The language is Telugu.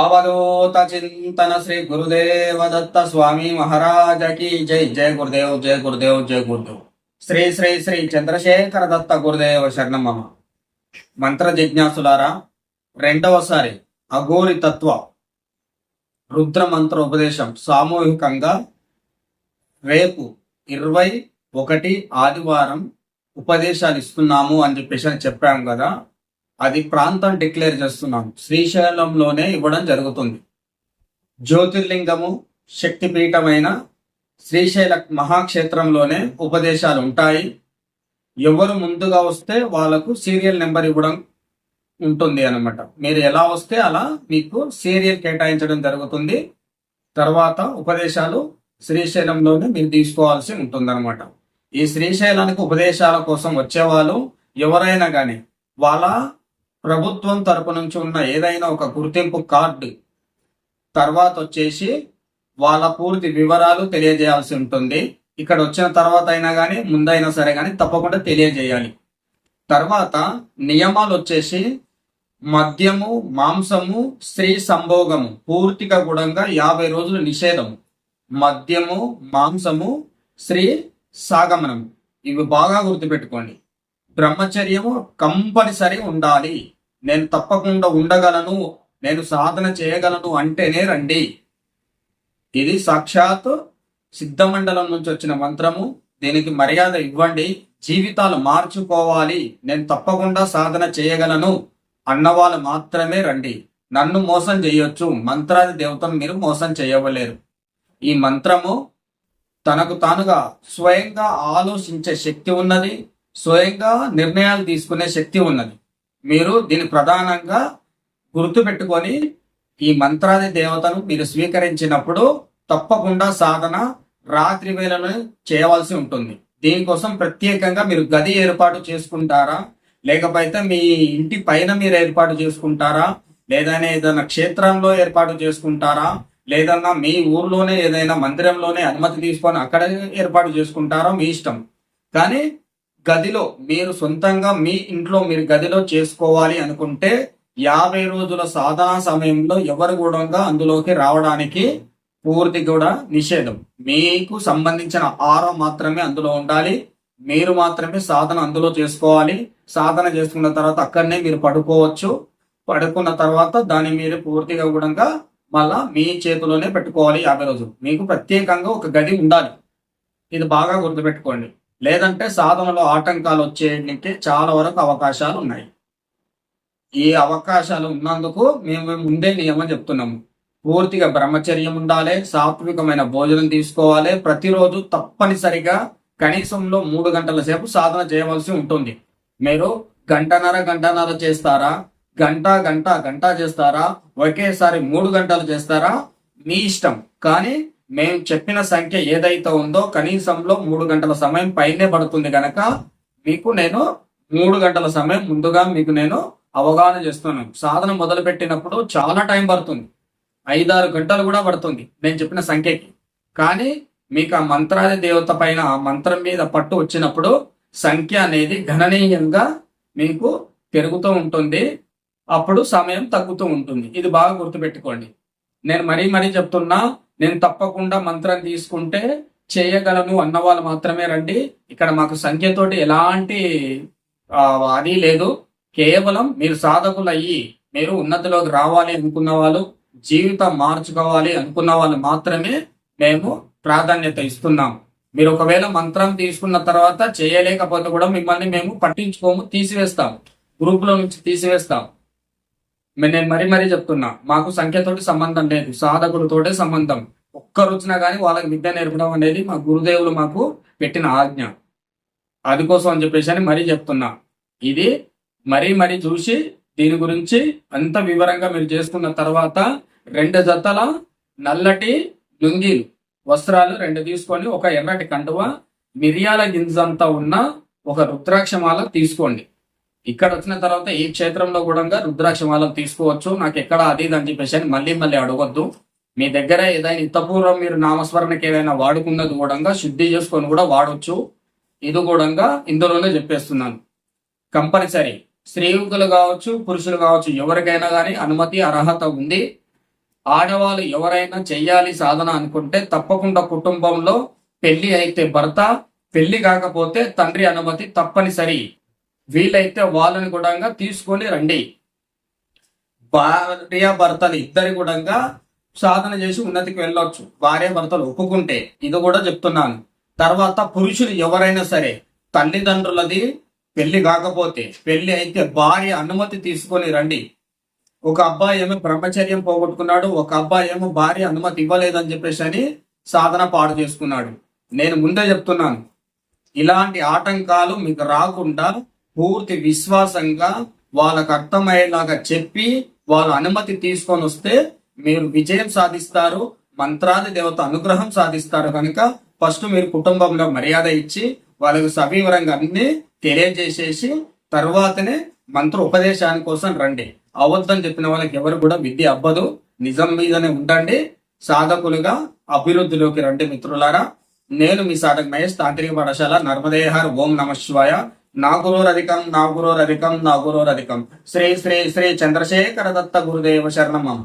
అవధూత చింతన శ్రీ గురుదేవ దత్త స్వామి మహారాజ కి జై. జయ గురుదేవ్ జయ గురుదేవ్ జయ గురుదేవ్. శ్రీ శ్రీ శ్రీ చంద్రశేఖర దత్త గురుదేవ శరణం మంత్ర జిజ్ఞాసులారా రెండవసారి అఘోరి తత్వ రుద్ర మంత్ర ఉపదేశం. సామూహికంగా రేపు ఇరవై ఒకటి ఆదివారం ఉపదేశాలు ఇస్తున్నాము అని చెప్పేసి అని చెప్పాము కదా. అది ప్రాంతం డిక్లేర్ చేస్తున్నాం శ్రీశైలంలోనే ఇవ్వడం జరుగుతుంది. జ్యోతిర్లింగము శక్తిపీఠమైన శ్రీశైల మహాక్షేత్రంలోనే ఉపదేశాలు ఉంటాయి. ఎవరు ముందుగా వస్తే వాళ్ళకు సీరియల్ నెంబర్ ఇవ్వడం ఉంటుంది అనమాట మీరు ఎలా వస్తే అలా మీకు సీరియల్ కేటాయించడం జరుగుతుంది. తర్వాత ఉపదేశాలు శ్రీశైలంలోనే మీరు తీసుకోవాల్సి ఉంటుంది ఈ శ్రీశైలానికి ఉపదేశాల కోసం వచ్చేవాళ్ళు ఎవరైనా కానీ వాళ్ళ ప్రభుత్వం తరపు నుంచి ఉన్న ఏదైనా ఒక గుర్తింపు కార్డు తర్వాత వచ్చేసి వాళ్ళ పూర్తి వివరాలు తెలియజేయాల్సి ఉంటుంది. ఇక్కడ వచ్చిన తర్వాత అయినా కానీ ముందైనా సరే కానీ తప్పకుండా తెలియజేయాలి. తర్వాత నియమాలు వచ్చేసి మద్యము మాంసము స్త్రీ సంభోగము పూర్తిగా గుణంగా యాభై రోజులు నిషేధము. మద్యము మాంసము స్త్రీ సాగమనము. ఇవి బాగా గుర్తుపెట్టుకోండి. బ్రహ్మచర్యము కంపల్సరీ ఉండాలి. నేను తప్పకుండా ఉండగలను నేను సాధన చేయగలను అంటేనే రండి. ఇది సాక్షాత్ సిద్ధమండలం నుంచి వచ్చిన మంత్రము. దీనికి మర్యాద ఇవ్వండి. జీవితాలు మార్చుకోవాలి. నేను తప్పకుండా సాధన చేయగలను అన్నవాళ్ళు మాత్రమే రండి. నన్ను మోసం చేయొచ్చు. మంత్రాది దేవతను మీరు మోసం చేయవలేరు. ఈ మంత్రము తనకు తానుగా స్వయంగా ఆలోచించే శక్తి ఉన్నది. స్వయంగా నిర్ణయాలు తీసుకునే శక్తి ఉన్నది. మీరు దీన్ని ప్రధానంగా గుర్తుపెట్టుకొని ఈ మంత్రాది దేవతను మీరు స్వీకరించినప్పుడు తప్పకుండా సాధన రాత్రి వేళను చేయవలసి ఉంటుంది. దీనికోసం ప్రత్యేకంగా మీరు గది ఏర్పాటు చేసుకుంటారా? లేకపోతే మీ ఇంటి పైన మీరు ఏర్పాటు చేసుకుంటారా? లేదనే ఏదైనా క్షేత్రంలో ఏర్పాటు చేసుకుంటారా? లేదన్నా మీ ఊర్లోనే ఏదైనా మందిరంలోనే అనుమతి తీసుకొని అక్కడ ఏర్పాటు చేసుకుంటారా? మీ ఇష్టం. కానీ గదిలో మీరు సొంతంగా మీ ఇంట్లో మీరు గదిలో చేసుకోవాలి అనుకుంటే యాభై రోజుల సాధన సమయంలో ఎవరు కూడా అందులోకి రావడానికి పూర్తి కూడా నిషేధం. మీకు సంబంధించిన ఆరో మాత్రమే అందులో ఉండాలి. మీరు మాత్రమే సాధన అందులో చేసుకోవాలి. సాధన చేసుకున్న తర్వాత అక్కడనే మీరు పడుకోవచ్చు. పడుకున్న తర్వాత దాన్ని మీరు పూర్తిగా కూడా మళ్ళా మీ చేతిలోనే పెట్టుకోవాలి యాభై రోజులు. మీకు ప్రత్యేకంగా ఒక గది ఉండాలి. ఇది బాగా గుర్తుపెట్టుకోండి. లేదంటే సాధనలో ఆటంకాలు వచ్చేయడానికి చాలా వరకు అవకాశాలు ఉన్నాయి. ఈ అవకాశాలు ఉన్నందుకు మేము ముందే నియమం చెప్తున్నాము. పూర్తిగా బ్రహ్మచర్యం ఉండాలి సాత్వికమైన భోజనం తీసుకోవాలి. ప్రతిరోజు తప్పనిసరిగా కనీసంలో మూడు గంటల సేపు సాధన చేయవలసి ఉంటుంది. మీరు గంటన్నర గంటన్నర చేస్తారా? గంట గంట గంట చేస్తారా? ఒకేసారి మూడు గంటలు చేస్తారా? మీ ఇష్టం. కానీ మేము చెప్పిన సంఖ్య ఏదైతే ఉందో కనీసంలో మూడు గంటల సమయం పైనే పడుతుంది కనుక మీకు నేను మూడు గంటల సమయం ముందుగా మీకు నేను అవగాహన చేస్తున్నాను. సాధన మొదలుపెట్టినప్పుడు చాలా టైం పడుతుంది. ఐదారు గంటలు కూడా పడుతుంది నేను చెప్పిన సంఖ్యకి. కానీ మీకు ఆ మంత్రాది దేవత పైన ఆ మంత్రం మీద పట్టు వచ్చినప్పుడు సంఖ్య అనేది గణనీయంగా మీకు పెరుగుతూ ఉంటుంది. అప్పుడు సమయం తగ్గుతూ ఉంటుంది. ఇది బాగా గుర్తుపెట్టుకోండి. నేను మరీ మరీ చెప్తున్నా నేను తప్పకుండా మంత్రం తీసుకుంటే చేయగలను అన్న వాళ్ళు మాత్రమే రండి. ఇక్కడ మాకు సంఖ్యతోటి ఎలాంటి అది లేదు. కేవలం మీరు సాధకులు అయ్యి మీరు ఉన్నతిలోకి రావాలి అనుకున్న వాళ్ళు జీవితం మార్చుకోవాలి అనుకున్న వాళ్ళు మాత్రమే మేము ప్రాధాన్యత ఇస్తున్నాం. మీరు ఒకవేళ మంత్రం తీసుకున్న తర్వాత చేయలేకపోతే కూడా మిమ్మల్ని మేము పట్టించుకోము తీసివేస్తాం గ్రూపులో నుంచి తీసివేస్తాం నేను మరీ మరీ చెప్తున్నా. మాకు సంఖ్యతోటి సంబంధం లేదు. సాధకులతోటే సంబంధం. ఒక్కరొచ్చినా కానీ వాళ్ళకి విద్య నేర్పడం అనేది మా గురుదేవులు మాకు పెట్టిన ఆజ్ఞ. అది కోసం అని చెప్పేసి అని మరీ చెప్తున్నా. ఇది మరీ మరీ చూసి దీని గురించి అంత వివరంగా మీరు చేసుకున్న తర్వాత రెండు జతల నల్లటి లుంగీలు వస్త్రాలు రెండు తీసుకొని ఒక ఎర్రటి కండువ మిరియాల గింజంతా ఉన్న ఒక రుద్రాక్షమాల తీసుకోండి. ఇక్కడ వచ్చిన తర్వాత ఈ క్షేత్రంలో కూడా రుద్రాక్షమాలను తీసుకోవచ్చు. నాకు ఎక్కడ అది ఇది అని చెప్పేసి అని మళ్ళీ మళ్ళీ అడగొద్దు. మీ దగ్గర ఏదైనా ఇంతపూర్వం మీరు నామస్మరణకి ఏదైనా వాడుకున్నది కూడా శుద్ధి చేసుకొని కూడా వాడవచ్చు ఇది కూడా ఇందులోనే చెప్పేస్తున్నాను. కంపల్సరీ. స్త్రీకులు కావచ్చు పురుషులు కావచ్చు ఎవరికైనా కానీ అనుమతి అర్హత ఉంది. ఆడవాళ్ళు ఎవరైనా చెయ్యాలి సాధన అనుకుంటే తప్పకుండా కుటుంబంలో పెళ్ళి అయితే భర్త పెళ్ళి కాకపోతే తండ్రి అనుమతి తప్పనిసరి. వీలైతే వాళ్ళని కూడా తీసుకొని రండి. భార్య భర్తలు ఇద్దరి కూడా సాధన చేసి ఉన్నతికి వెళ్ళొచ్చు. భార్య భర్తలు ఒప్పుకుంటే ఇది కూడా చెప్తున్నాను. తర్వాత పురుషులు ఎవరైనా సరే తల్లిదండ్రులది పెళ్ళి కాకపోతే పెళ్ళి అయితే భార్య అనుమతి తీసుకొని రండి. ఒక అబ్బాయి ఏమో బ్రహ్మచర్యం పోగొట్టుకున్నాడు ఒక అబ్బాయి ఏమో భార్య అనుమతి ఇవ్వలేదని చెప్పేసి అని సాధన పాడు చేసుకున్నాడు. నేను ముందే చెప్తున్నాను. ఇలాంటి ఆటంకాలు మీకు రాకుండా పూర్తి విశ్వాసంగా వాళ్ళకు అర్థమయ్యేలాగా చెప్పి వాళ్ళ అనుమతి తీసుకొని వస్తే మీరు విజయం సాధిస్తారు మంత్రాది దేవత అనుగ్రహం సాధిస్తారు కనుక ఫస్ట్ మీరు కుటుంబంలో మర్యాద ఇచ్చి వాళ్ళకు సవివరంగా అన్ని తెలియజేసేసి తర్వాతనే మంత్ర ఉపదేశాని కోసం రండి. అవద్దని చెప్పిన వాళ్ళకి ఎవరు కూడా విద్య అవ్వదు. నిజం మీదనే ఉండండి. సాధకులుగా అభివృద్ధిలోకి రండి మిత్రులారా. నేను మీ సాధక మహేష్ తాంత్రిక పాఠశాల నర్మదేహార్ ఓం నమ శివాయ. నాగురోరధికం నాగురోరధికం నాగురోరధికం. శ్రీ శ్రీ శ్రీ చంద్రశేఖర దత్త గురుదేవ శరణం